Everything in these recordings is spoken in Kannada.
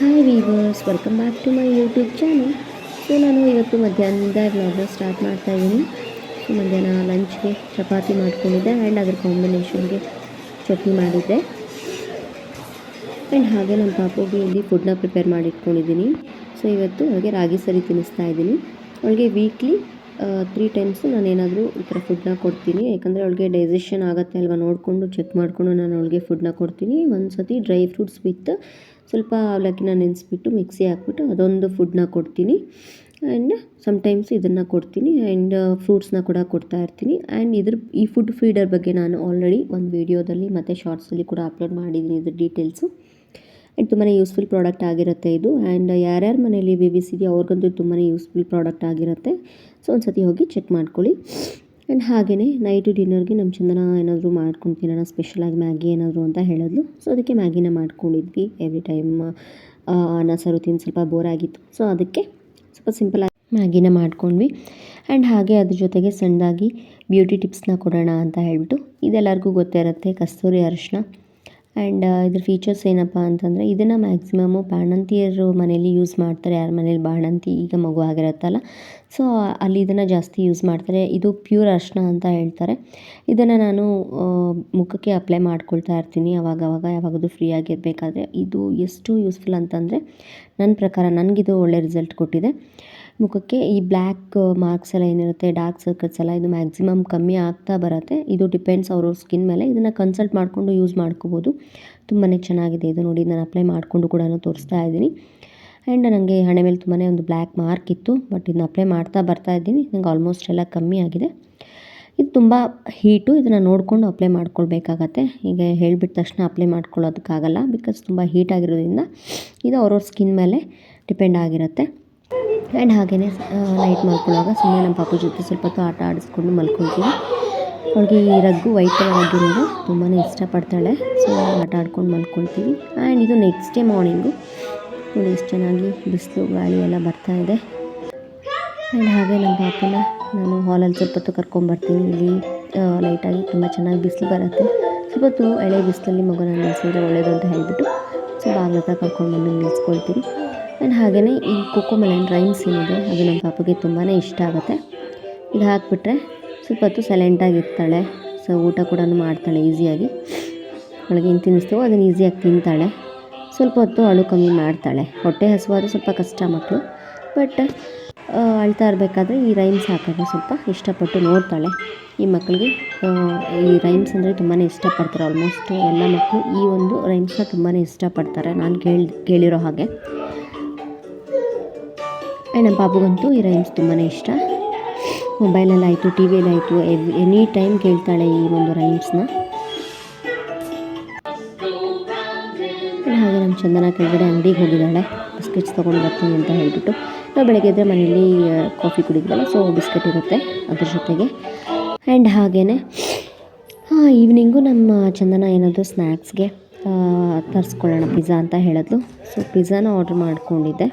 Hi viewers welcome back to my YouTube channel so ನಾನು ಇವತ್ತು ಮಧ್ಯಾಹ್ನದಿಂದ ವ್ಲಾಗ್ನ ಸ್ಟಾರ್ಟ್ ಮಾಡ್ತಾ ಇದ್ದೀನಿ ಸೊ ಮಧ್ಯಾಹ್ನ ಲಂಚ್ಗೆ ಚಪಾತಿ ಮಾಡ್ಕೊಂಡಿದ್ದೆ ಆ್ಯಂಡ್ ಅದ್ರ ಕಾಂಬಿನೇಷನ್ಗೆ ಚಟ್ನಿ ಮಾಡಿದ್ದೆ. ಆ್ಯಂಡ್ ಹಾಗೆ ನಮ್ಮ ಪಾಪುಗೆ ಇಲ್ಲಿ ಫುಡ್ನ ಪ್ರಿಪೇರ್ ಮಾಡಿಟ್ಕೊಂಡಿದ್ದೀನಿ ಸೊ ಇವತ್ತು ಅವಳಿಗೆ ರಾಗಿ ಸರಿ ತಿನ್ನಿಸ್ತಾ ಇದ್ದೀನಿ ಅವಳಿಗೆ ವೀಕ್ಲಿ ತ್ರೀ ಟೈಮ್ಸು ನಾನು ಏನಾದರೂ ಈ ಥರ ಫುಡ್ನ ಕೊಡ್ತೀನಿ. ಯಾಕಂದರೆ ಅವಳಿಗೆ ಡೈಜೆಷನ್ ಆಗುತ್ತೆ ಅಲ್ವಾ? ನೋಡಿಕೊಂಡು ಚೆಕ್ ಮಾಡಿಕೊಂಡು ನಾನು ಅವಳಿಗೆ ಫುಡ್ನ ಕೊಡ್ತೀನಿ. ಒಂದು ಸತಿ ಡ್ರೈ ಫ್ರೂಟ್ಸ್ ವಿತ್ ಸ್ವಲ್ಪ ಅವಲಕ್ಕಿನ ನೆನೆಸ್ಬಿಟ್ಟು ಮಿಕ್ಸಿ ಹಾಕ್ಬಿಟ್ಟು ಅದೊಂದು ಫುಡ್ನ ಕೊಡ್ತೀನಿ. ಆ್ಯಂಡ್ ಸಮ್ಟೈಮ್ಸ್ ಇದನ್ನು ಕೊಡ್ತೀನಿ. ಆ್ಯಂಡ್ ಫ್ರೂಟ್ಸ್ನ ಕೂಡ ಕೊಡ್ತಾ ಇರ್ತೀನಿ. ಆ್ಯಂಡ್ ಇದ್ರ, ಈ ಫುಡ್ ಫೀಡರ್ ಬಗ್ಗೆ ನಾನು ಆಲ್ರೆಡಿ ಒಂದು ವೀಡಿಯೋದಲ್ಲಿ ಮತ್ತು ಶಾರ್ಟ್ಸಲ್ಲಿ ಕೂಡ ಅಪ್ಲೋಡ್ ಮಾಡಿದ್ದೀನಿ ಇದ್ರ ಡೀಟೇಲ್ಸು ಆ್ಯಂಡ್ ತುಂಬಾ ಯೂಸ್ಫುಲ್ ಪ್ರಾಡಕ್ಟ್ ಆಗಿರುತ್ತೆ ಇದು. ಆ್ಯಂಡ್ ಯಾರ್ಯಾರ ಮನೇಲಿ ಬೇಬೀಸ್ ಇದೆಯೋ ಅವ್ರಿಗಂತೂ ತುಂಬಾ ಯೂಸ್ಫುಲ್ ಪ್ರಾಡಕ್ಟ್ ಆಗಿರುತ್ತೆ. ಸೊ ಒಂದು ಸತಿ ಹೋಗಿ ಚೆಕ್ ಮಾಡ್ಕೊಳ್ಳಿ. ಆ್ಯಂಡ್ ಹಾಗೆಯೇ ನೈಟು ಡಿನ್ನರ್ಗೆ ನಮ್ಮ ಚಂದನ ಏನಾದರೂ ಮಾಡ್ಕೊಂಡು ತಿನ್ನೋಣ ಸ್ಪೆಷಲಾಗಿ ಮ್ಯಾಗಿ ಏನಾದರೂ ಅಂತ ಹೇಳಿದ್ಲು. ಸೊ ಅದಕ್ಕೆ ಮ್ಯಾಗಿನ ಮಾಡ್ಕೊಂಡಿದ್ವಿ ಎವ್ರಿ ಟೈಮ್ ಅನ್ನ, ಸಾರು ತಿಂದು ಸ್ವಲ್ಪ ಬೋರ್ ಆಗಿತ್ತು. ಸೊ ಅದಕ್ಕೆ ಸ್ವಲ್ಪ ಸಿಂಪಲಾಗಿ ಮ್ಯಾಗಿನ ಮಾಡ್ಕೊಂಡ್ವಿ. ಆ್ಯಂಡ್ ಹಾಗೆ ಅದ್ರ ಜೊತೆಗೆ ಸಣ್ಣದಾಗಿ ಬ್ಯೂಟಿ ಟಿಪ್ಸ್ನ ಕೊಡೋಣ ಅಂತ ಹೇಳ್ಬಿಟ್ಟು, ಇದೆಲ್ಲರಿಗೂ ಗೊತ್ತೇ ಇರುತ್ತೆ ಕಸ್ತೂರಿ ಅರಿಶಿನ. ಆ್ಯಂಡ್ ಇದ್ರ ಫೀಚರ್ಸ್ ಏನಪ್ಪ ಅಂತಂದರೆ ಇದನ್ನು ಮ್ಯಾಕ್ಸಿಮಮ್ಮು ಬಾಣಂತಿಯರು ಮನೇಲಿ ಯೂಸ್ ಮಾಡ್ತಾರೆ. ಯಾರ ಮನೇಲಿ ಬಾಣಂತಿ ಈಗ ಮಗು ಆಗಿರುತ್ತಲ್ಲ. ಸೊ ಅಲ್ಲಿ ಇದನ್ನು ಜಾಸ್ತಿ ಯೂಸ್ ಮಾಡ್ತಾರೆ. ಇದು ಪ್ಯೂರ್ ಅರಿಶಿನ ಅಂತ ಹೇಳ್ತಾರೆ. ಇದನ್ನು ನಾನು ಮುಖಕ್ಕೆ ಅಪ್ಲೈ ಮಾಡ್ಕೊಳ್ತಾ ಇರ್ತೀನಿ. ಅವಾಗವಾಗ ಅವಾಗ ಯಾವಾಗದು ಫ್ರೀ ಆಗಿರಬೇಕಾದ್ರೆ. ಇದು ಎಷ್ಟು ಯೂಸ್ಫುಲ್ ಅಂತಂದರೆ ನನ್ನ ಪ್ರಕಾರ ನನಗಿದು ಒಳ್ಳೆ ರಿಸಲ್ಟ್ ಕೊಟ್ಟಿದೆ. ಮುಖಕ್ಕೆ ಈ ಬ್ಲ್ಯಾಕ್ ಮಾರ್ಕ್ಸ್ ಎಲ್ಲ ಏನಿರುತ್ತೆ, ಡಾರ್ಕ್ ಸರ್ಕಲ್ಸ್ ಎಲ್ಲ ಇದು ಮ್ಯಾಕ್ಸಿಮಮ್ ಕಮ್ಮಿ ಆಗ್ತಾ ಬರುತ್ತೆ. ಇದು ಡಿಪೆಂಡ್ಸ್ ಅವ್ರವ್ರ ಸ್ಕಿನ್ ಮೇಲೆ. ಇದನ್ನು ಕನ್ಸಲ್ಟ್ ಮಾಡಿಕೊಂಡು ಯೂಸ್ ಮಾಡ್ಕೋಬೋದು. ತುಂಬಾ ಚೆನ್ನಾಗಿದೆ ಇದು ನೋಡಿ. ನಾನು ಅಪ್ಲೈ ಮಾಡಿಕೊಂಡು ಕೂಡ ತೋರಿಸ್ತಾ ಇದ್ದೀನಿ. ಆ್ಯಂಡ್ ನನಗೆ ಹಣೆ ಮೇಲೆ ತುಂಬಾ ಒಂದು ಬ್ಲ್ಯಾಕ್ ಮಾರ್ಕ್ ಇತ್ತು. ಬಟ್ ಇದನ್ನ ಅಪ್ಲೈ ಮಾಡ್ತಾ ಬರ್ತಾ ಇದ್ದೀನಿ. ನಂಗೆ ಆಲ್ಮೋಸ್ಟ್ ಎಲ್ಲ ಕಮ್ಮಿ ಆಗಿದೆ. ಇದು ತುಂಬ ಹೀಟು. ಇದನ್ನು ನೋಡಿಕೊಂಡು ಅಪ್ಲೈ ಮಾಡ್ಕೊಳ್ಬೇಕಾಗತ್ತೆ. ಈಗ ಹೇಳಿಬಿಟ್ಟ ತಕ್ಷಣ ಅಪ್ಲೈ ಮಾಡ್ಕೊಳ್ಳೋದಕ್ಕಾಗಲ್ಲ. ಬಿಕಾಸ್ ತುಂಬ ಹೀಟ್ ಆಗಿರೋದ್ರಿಂದ ಇದು ಅವ್ರವ್ರ ಸ್ಕಿನ್ ಮೇಲೆ ಡಿಪೆಂಡ್ ಆಗಿರುತ್ತೆ. ಆ್ಯಂಡ್ ಹಾಗೆಯೇ ನೈಟ್ ಮಲ್ಕೊಳ್ಳುವಾಗ ಸುಮ್ಮನೆ ನಮ್ಮ ಪಾಪು ಜೊತೆ ಸ್ವಲ್ಪ ಹೊತ್ತು ಆಟ ಆಡಿಸ್ಕೊಂಡು ಮಲ್ಕೊಳ್ತೀವಿ. ಅವಳಿಗೆ ಈ ರಗ್ಗು ವೈಟ್ ಕಲರ್ ಆಗಿರೋದು ತುಂಬಾ ಇಷ್ಟಪಡ್ತಾಳೆ. ಸೊ ಆಟ ಆಡ್ಕೊಂಡು ಮಲ್ಕೊಳ್ತೀವಿ. ಆ್ಯಂಡ್ ಇದು ನೆಕ್ಸ್ಟ್ ಡೇ ಮಾರ್ನಿಂಗು ನೋಡಿ ಎಷ್ಟು ಚೆನ್ನಾಗಿ ಬಿಸಿಲು, ಗಾಳಿ ಎಲ್ಲ ಬರ್ತಾ ಇದೆ. ಆ್ಯಂಡ್ ಹಾಗೆ ನಮ್ಮ ಪಾಪನ ನಾನು ಹಾಲಲ್ಲಿ ಸ್ವಲ್ಪ ಹೊತ್ತು ಕರ್ಕೊಂಬರ್ತೀನಿ. ಇಲ್ಲಿ ಲೈಟಾಗಿ ತುಂಬ ಚೆನ್ನಾಗಿ ಬಿಸಿಲು ಬರುತ್ತೆ. ಸ್ವಲ್ಪ ಹೊತ್ತು ಎಳೆ ಬಿಸಿಲಲ್ಲಿ ಮಗುನ ನಿಲ್ಲಿಸಿದ್ರೆ ಒಳ್ಳೆಯದು ಅಂತ ಹೇಳಿಬಿಟ್ಟು ಸ್ವಲ್ಪ ಬಾಗ್ಲ ಕರ್ಕೊಂಡು ಬಂದು ನಿಲ್ಲಿಸ್ಕೊಳ್ತೀನಿ ಆ್ಯಂಡ್ ಹಾಗೆಯೇ ಈ ಕೋಕೋ ಮೆಲನ್ ರೈಮ್ಸ್ ಏನಿದೆ ಅದು ನಮ್ಮ ಪಾಪಗೆ ತುಂಬಾ ಇಷ್ಟ ಆಗುತ್ತೆ. ಇದು ಹಾಕ್ಬಿಟ್ರೆ ಸ್ವಲ್ಪ ಹೊತ್ತು ಸೈಲೆಂಟಾಗಿರ್ತಾಳೆ ಸೊ ಊಟ ಕೂಡ ಮಾಡ್ತಾಳೆ ಈಸಿಯಾಗಿ ಅವಳಿಗೆ ಏನು ತಿನ್ನಿಸ್ತೀವೋ ಅದನ್ನು ಈಸಿಯಾಗಿ ತಿಂತಾಳೆ. ಸ್ವಲ್ಪ ಹೊತ್ತು ಅಳು ಕಮ್ಮಿ ಮಾಡ್ತಾಳೆ. ಹೊಟ್ಟೆ ಹಸುವಾದ್ರೆ ಸ್ವಲ್ಪ ಕಷ್ಟ ಮಕ್ಕಳು ಬಟ್ ಅಳ್ತಾ ಇರಬೇಕಾದ್ರೆ ಈ ರೈಮ್ಸ್ ಹಾಕಿದ್ರೆ ಸ್ವಲ್ಪ ಇಷ್ಟಪಟ್ಟು ನೋಡ್ತಾಳೆ. ಈ ಮಕ್ಕಳಿಗೆ ಈ ರೈಮ್ಸ್ ಅಂದರೆ ತುಂಬಾ ಇಷ್ಟಪಡ್ತಾರೆ ಆಲ್ಮೋಸ್ಟ್ ಎಲ್ಲ ಮಕ್ಕಳು ಈ ಒಂದು ರೈಮ್ಸ್ನ ತುಂಬಾ ಇಷ್ಟಪಡ್ತಾರೆ. ನಾನು ಕೇಳಿ, ಕೇಳಿರೋ ಹಾಗೆ. ನಮ್ಮ ಪಾಪುಗಂತೂ ಈ ರೈಮ್ಸ್ ತುಂಬಾ ಇಷ್ಟ. ಮೊಬೈಲಲ್ಲಾಯಿತು ಟಿ ವಿಯಲ್ಲಾಯಿತು ಎವ್, ಎನಿ ಟೈಮ್ ಕೇಳ್ತಾಳೆ ಈ ಒಂದು ರೈಮ್ಸ್ನ ಹಾಗೆ ನಮ್ಮ ಚಂದನ ಕೆಳಗಡೆ ಅಂಗಡಿಗೆ ಹೋಗಿದ್ದಾಳೆ. ಬಿಸ್ಕೆಟ್ಸ್ ತೊಗೊಂಡು ಬರ್ತೀನಿ ಅಂತ ಹೇಳ್ಬಿಟ್ಟು. ನಾವು ಬೆಳಗ್ಗೆ ಇದ್ದರೆ ಮನೇಲಿ ಕಾಫಿ ಕುಡಿದ್ವಲ್ಲ ಸೊ ಬಿಸ್ಕೆಟ್ ಇರುತ್ತೆ ಅದ್ರ ಜೊತೆಗೆ. ಆ್ಯಂಡ್ ಹಾಗೇ ಹಾಂ ಈವ್ನಿಂಗು ನಮ್ಮ ಚಂದನ ಏನಾದರೂ ಸ್ನ್ಯಾಕ್ಸ್ಗೆ ತರಿಸ್ಕೊಳ್ಳೋಣ ಪಿಜ್ಜಾ ಅಂತ ಹೇಳಿದ್ಲು. ಸೊ ಪಿಜ್ಜಾನ ಆರ್ಡ್ರ್ ಮಾಡ್ಕೊಂಡಿದ್ದೆ.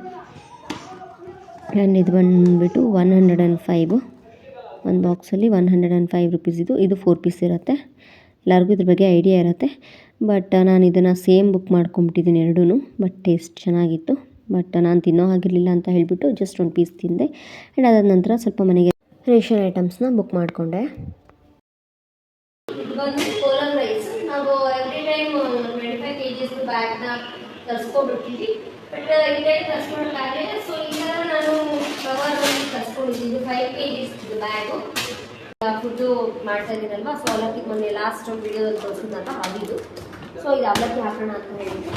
ಆ್ಯಂಡ್ ಇದು ಬಂದುಬಿಟ್ಟು ಒನ್ ಹಂಡ್ರೆಡ್ ಆ್ಯಂಡ್ ಫೈವ್ ಒಂದು ಬಾಕ್ಸಲ್ಲಿ one hundred and five rupees ಇದು. ಇದು ಫೋರ್ ಪೀಸ್ ಇರುತ್ತೆ. ಎಲ್ಲರಿಗೂ ಇದ್ರ ಬಗ್ಗೆ ಐಡಿಯಾ ಇರುತ್ತೆ. ಬಟ್ ನಾನು ಇದನ್ನು ಸೇಮ್ ಬುಕ್ ಮಾಡ್ಕೊಂಬಿಟ್ಟಿದ್ದೀನಿ ಎರಡೂ ಬಟ್ ಟೇಸ್ಟ್ ಚೆನ್ನಾಗಿತ್ತು. ಬಟ್ ನಾನು ತಿನ್ನೋ ಹಾಗಿರಲಿಲ್ಲ ಅಂತ ಹೇಳಿಬಿಟ್ಟು ಜಸ್ಟ್ ಒಂದು ಪೀಸ್ ತಿಂದೆ. ಆ್ಯಂಡ್ ಅದಾದ ನಂತರ ಸ್ವಲ್ಪ ಮನೆಗೆ ರೇಷನ್ ಐಟಮ್ಸ್ನ ಬುಕ್ ಮಾಡಿಕೊಂಡೆ. ನಾವು every time twenty five K ಬ್ಯಾಗ್ನ ತರಿಸ್ಕೊಂಡ್ಬಿಟ್ಟಿದ್ವಿ. ಬಟ್ ಈ ಟೈಮ್ ಸೊ ಈ ಥರ ನಾನು ಕವರ್ ಒಂದು ತರಿಸ್ಕೊಂಡಿದ್ದೀನಿ ಫೈವ್ ಕೆಜಿಸ್ ಬ್ಯಾಗು ಫುಡ್ಡು ಮಾಡ್ತಾ ಇದ್ದೀನಲ್ವಾ? ಸೊ ಅವಲಕ್ಕಿ ಮೊನ್ನೆ ಲಾಸ್ಟ್ ವಿಡಿಯೋದಲ್ಲಿ ತೋರಿಸಿದ್ನಲ್ಲ ಅದಿದು ಸೊ ಇದು ಅವಲಕ್ಕಿ ಹಾಕೋಣ ಅಂತ ಹೇಳಿದ್ವಿ.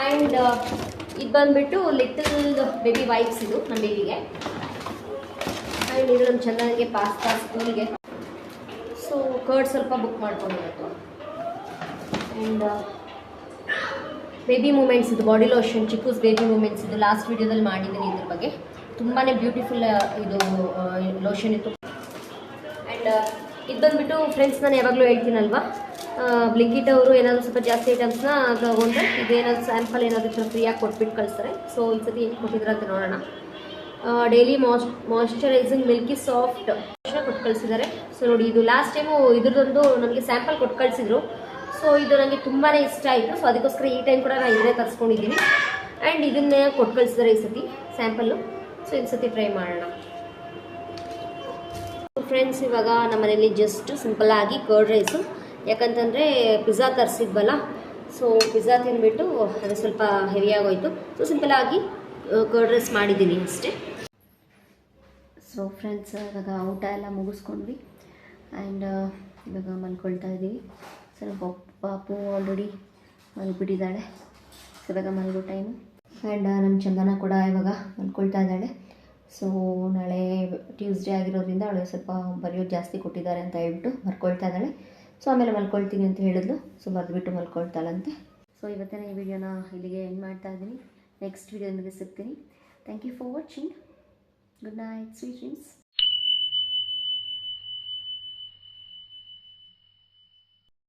ಆ್ಯಂಡ್ ಇದು ಬಂದುಬಿಟ್ಟು ಲಿಟಲ್ ಬೇಬಿ ವೈಪ್ಸ್ ಇದು ನಮ್ಮ ಬೇಬಿಗೆ ಆ್ಯಂಡ್ ಇದು ನಮ್ಮ ಚೆನ್ನಾಗಿ ಪಾಸ್ತಾ ಸ್ಕೂಲ್ಗೆ. ಸೊ ಕರ್ಡ್ ಸ್ವಲ್ಪ ಬುಕ್ ಮಾಡ್ಕೊಂಡಿರೋದು. ಆ್ಯಂಡ್ ಬೇಬಿ ಮೂಮೆಂಟ್ಸ್ ಇದು body lotion Chicco's baby moments ಇದು ಲಾಸ್ಟ್ ವಿಡಿಯೋದಲ್ಲಿ ಮಾಡಿದ್ದೀನಿ ಇದ್ರ ಬಗ್ಗೆ. ತುಂಬಾ ಬ್ಯೂಟಿಫುಲ್ ಇದು ಲೋಷನ್ ಇತ್ತು. ಆ್ಯಂಡ್ ಇದು ಬಂದುಬಿಟ್ಟು ಫ್ರೆಂಡ್ಸ್ ನಾನು ಯಾವಾಗಲೂ ಹೇಳ್ತೀನಲ್ವಾ? ಬ್ಲಿಂಕಿಟ್ ಅವರು ಏನಾದರೂ ಸ್ವಲ್ಪ ಜಾಸ್ತಿ ಐಟಮ್ಸ್ನ ತಗೊಂಡ್ರೆ ಇದೇನಾದ್ರು ಸ್ಯಾಂಪಲ್ ಏನಾದರೂ ಸ್ವಲ್ಪ ಫ್ರೀಯಾಗಿ ಕೊಟ್ಬಿಟ್ಟು ಕಳಿಸ್ತಾರೆ. ಸೊ ಈ ಸತಿ ಏನು ಕೊಟ್ಟಿದ್ರು ಅಂತ ನೋಡೋಣ. ಡೈಲಿ ಮಾಯಿಶ್ಚರೈಸಿಂಗ್ ಮಿಲ್ಕಿ ಸಾಫ್ಟ್ ಕೊಟ್ಟು ಕಳಿಸಿದ್ದಾರೆ. ಸೊ ನೋಡಿ, ಇದು ಲಾಸ್ಟ್ ಟೈಮು ಇದ್ರದ್ದೊಂದು ನನಗೆ ಸ್ಯಾಂಪಲ್ ಕೊಟ್ಟು ಕಳಿಸಿದ್ರು. ಸೊ ಇದು ನನಗೆ ತುಂಬಾ ಇಷ್ಟ ಆಯಿತು. ಸೊ ಅದಕ್ಕೋಸ್ಕರ ಈ ಟೈಮ್ ಕೂಡ ನಾನು ಇದನ್ನೇ ತರಿಸ್ಕೊಂಡಿದ್ದೀನಿ. ಆ್ಯಂಡ್ ಇದನ್ನೇ ಕೊಟ್ಟು ಕಳಿಸಿದ್ರೆ ಈ ಸತಿ ಸ್ಯಾಂಪಲ್ಲು ಸೊ ಈ ಸತಿ ಟ್ರೈ ಮಾಡೋಣ. ಫ್ರೆಂಡ್ಸ್ ಇವಾಗ ನಮ್ಮನೇಲಿ ಜಸ್ಟ್ ಸಿಂಪಲ್ಲಾಗಿ ಕರ್ಡ್ ರೈಸು ಯಾಕಂತಂದರೆ ಪಿಜ್ಜಾ ತರಿಸಿದ್ವಲ್ಲ ಸೊ ಪಿಜ್ಜಾ ತಿಂದ್ಬಿಟ್ಟು ಅದು ಸ್ವಲ್ಪ ಹೆವಿ ಆಗೋಯ್ತು. ಸೊ ಸಿಂಪಲ್ಲಾಗಿ ಕರ್ಡ್ ರೈಸ್ ಮಾಡಿದ್ದೀನಿ ಅಷ್ಟೇ. ಸೊ ಫ್ರೆಂಡ್ಸ್ ಇವಾಗ ಊಟ ಎಲ್ಲ ಮುಗಿಸ್ಕೊಂಡ್ವಿ. ಆ್ಯಂಡ್ ಇವಾಗ ಮಲ್ಕೊಳ್ತಾ ಇದ್ದೀವಿ. ಸೊ ನಮ್ಮ ಪಾಪು ಆಲ್ರೆಡಿ ಮಲ್ಬಿಟ್ಟಿದ್ದಾಳೆ. ಸೊ ಇವಾಗ ಮಲ್ಗೋ ಟೈಮು ಆ್ಯಂಡ್ ನಮ್ಮ ಚಂದನ ಕೂಡ ಇವಾಗ ಮಲ್ಕೊಳ್ತಾ ಇದ್ದಾಳೆ. ಸೊ ನಾಳೆ ಟ್ಯೂಸ್ಡೇ ಆಗಿರೋದ್ರಿಂದ ಅವಳು ಸ್ವಲ್ಪ ಬರೆಯೋದು ಜಾಸ್ತಿ ಕೊಟ್ಟಿದ್ದಾರೆ ಅಂತ ಹೇಳ್ಬಿಟ್ಟು ಮರ್ಕೊಳ್ತಾ ಇದ್ದಾಳೆ. ಸೊ ಆಮೇಲೆ ಮಲ್ಕೊಳ್ತೀನಿ ಅಂತ ಹೇಳಿದ್ಲು. ಸೊ ಬರೆದ್ಬಿಟ್ಟು ಮಲ್ಕೊಳ್ತಾಳಂತೆ. ಸೊ ಇವತ್ತಿನ ಈ ವಿಡಿಯೋನ ಇಲ್ಲಿಗೆ ಎಂಡ್ ಮಾಡ್ತಾ ಇದ್ದೀನಿ. ನೆಕ್ಸ್ಟ್ ವಿಡಿಯೋದಲ್ಲಿ ಸಿಗ್ತೀನಿ. Thank you for watching good night sweet dreams